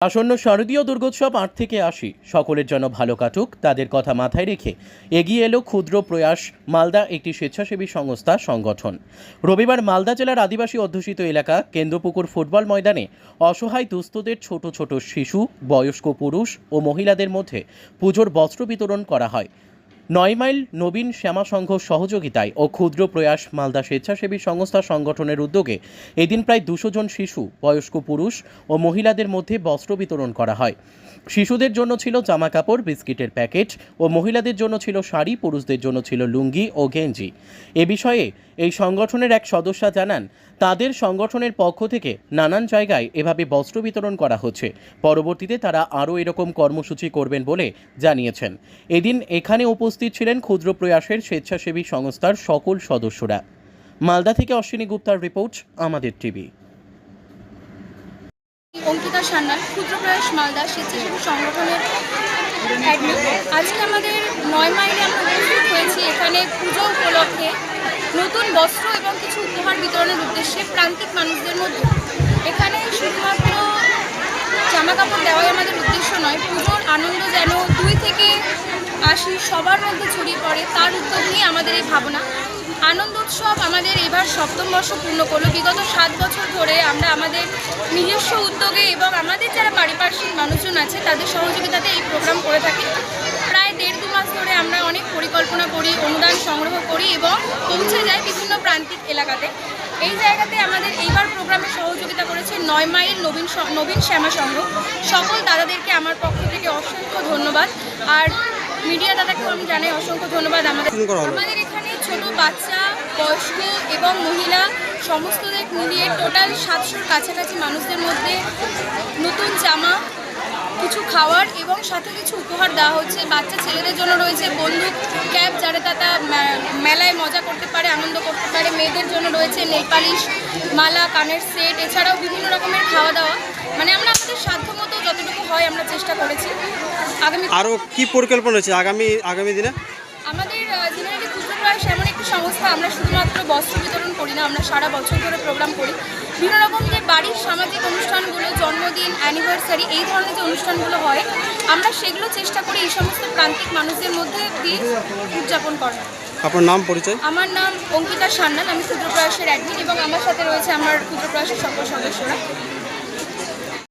আসন্ন শারদীয় দুর্গোৎসব আট থেকে আসি সকলের জন্য ভালো কাটুক, তাদের কথা মাথায় রেখে এগিয়ে এলো ক্ষুদ্র প্রয়াস মালদা একটি স্বেচ্ছাসেবী সংস্থা সংগঠন। রবিবার মালদা জেলার আদিবাসী অধ্যুষিত এলাকা কেন্দ্রপুকুর ফুটবল ময়দানে অসহায় দুস্থদের ছোট ছোট শিশু, বয়স্ক পুরুষ ও মহিলাদের মধ্যে পুজোর বস্ত্র বিতরণ করা হয়। নয় মাইল নবীন শ্যামা সংঘ সহযোগিতায় ও ক্ষুদ্র প্রয়াস মালদা স্বেচ্ছাসেবী সংস্থা সংগঠনের উদ্যোগে এদিন প্রায় দুশো জন শিশু, বয়স্ক পুরুষ ও মহিলাদের মধ্যে বস্ত্র বিতরণ করা হয়। শিশুদের জন্য ছিল জামা কাপড়, বিস্কিটের প্যাকেট ও মহিলাদের জন্য ছিল শাড়ি, পুরুষদের জন্য ছিল লুঙ্গি ও গেঞ্জি। এ বিষয়ে এই সংগঠনের এক সদস্যা জানান তাদের সংগঠনের পক্ষ থেকে নানান জায়গায় এভাবে বস্ত্র বিতরণ করা হচ্ছে। পরবর্তীতে তারা আরও এরকম কর্মসূচি করবেন বলে জানিয়েছেন। এদিন এখানে উপস্থিত ছিলেন ক্ষুদ্র প্রয়াসের স্বেচ্ছাসেবী সংস্থার সকল সদস্যরা। মালদা থেকে অশ্বিনী গুপ্তার রিপোর্ট, আমাদের টিভি। অঙ্কিতা সান্যাল, ক্ষুদ্র প্রয়াস মালদা স্বেচ্ছাসেবী সংগঠনের আজকে আমাদের নয় মাইলে উপস্থিত হয়েছি, এখানে পুজো বস্ত্র এবং কিছু উপহার বিতরণের উদ্দেশ্যে প্রান্তিক মানুষদের মধ্যে। এখানে শুধুমাত্র জামা কাপড় দেওয়াই আমাদের উদ্দেশ্য নয়, পুজোর আনন্দ যেন দুই থেকে আশি সবার মধ্যে ছড়িয়ে পড়ে, তার উদ্যোগ নিয়ে আমাদের এই ভাবনা। আনন্দ উৎসব আমাদের এবার সপ্তম বর্ষ পূর্ণ করল। বিগত সাত বছর ধরে আমরা আমাদের নিজস্ব উদ্যোগে এবং আমাদের যারা পারিপার্শ্বিক মানুষজন আছে, তাদের সহযোগিতাতে এই প্রোগ্রাম করে থাকি প্রায় দেড় দু মাস ধরে আমরা অনেক পরিকল্পনা করি অনুদান সংগ্রহ করি এবং পৌঁছে যাই বিভিন্ন প্রান্তিক এলাকাতে। এই জায়গাতে আমাদের এইবার প্রোগ্রামে সহযোগিতা করেছে নয় মাইল নবীন নবীন শ্যামা সংঘ। সকল দাদাদেরকে আমার পক্ষ থেকে অসংখ্য ধন্যবাদ। আর মিডিয়া দাদাকেও আমি জানাই অসংখ্য ধন্যবাদ আমাদের। আমাদের এখানে ছোট বাচ্চা বয়স্ক এবং মহিলা সমস্তদের মিলিয়ে টোটাল সাতশোর কাছাকাছি মানুষদের মধ্যে নতুন জামা কিছু খাওয়ার এবং সাথে কিছু উপহার দেওয়া হচ্ছে। বাচ্চা জন্য রয়েছে বন্দুক ক্যাব যারা তারা মেলায় মজা করতে পারে আনন্দ করতে পারে। মেয়েদের জন্য রয়েছে নেপালিশ মালা কানের সেট এছাড়াও বিভিন্ন রকমের খাওয়া দাওয়া। মানে আমরা আমাদের সাধ্যমতো যতটুকু হয় আমরা চেষ্টা করেছি। আগামী আরও কি পরিকল্পনা রয়েছে? আগামী আগামী দিনে? আমাদের জেনারেলি খুচরো প্রয়াস এমন একটি সংস্থা আমরা শুধুমাত্র বস্ত্র বিতরণ করি না আমরা সারা বছর ধরে প্রোগ্রাম করি। বিভিন্ন রকম যে বাড়ির সামাজিক অনুষ্ঠানগুলো জন্মদিন অ্যানিভার্সারি এই ধরনের যে অনুষ্ঠানগুলো হয় আমরা সেগুলো চেষ্টা করি এই সমস্ত প্রান্তিক মানুষদের মধ্যে দিয়ে উদযাপন করার। আপনার নাম পরিচয়? আমার নাম অঙ্কিতা সান্নাল আমি ক্ষুদ্র প্রয়াসের অ্যাডমিন এবং আমার সাথে রয়েছে আমার ক্ষুদ্র প্রয়াসের সকল সদস্যরা।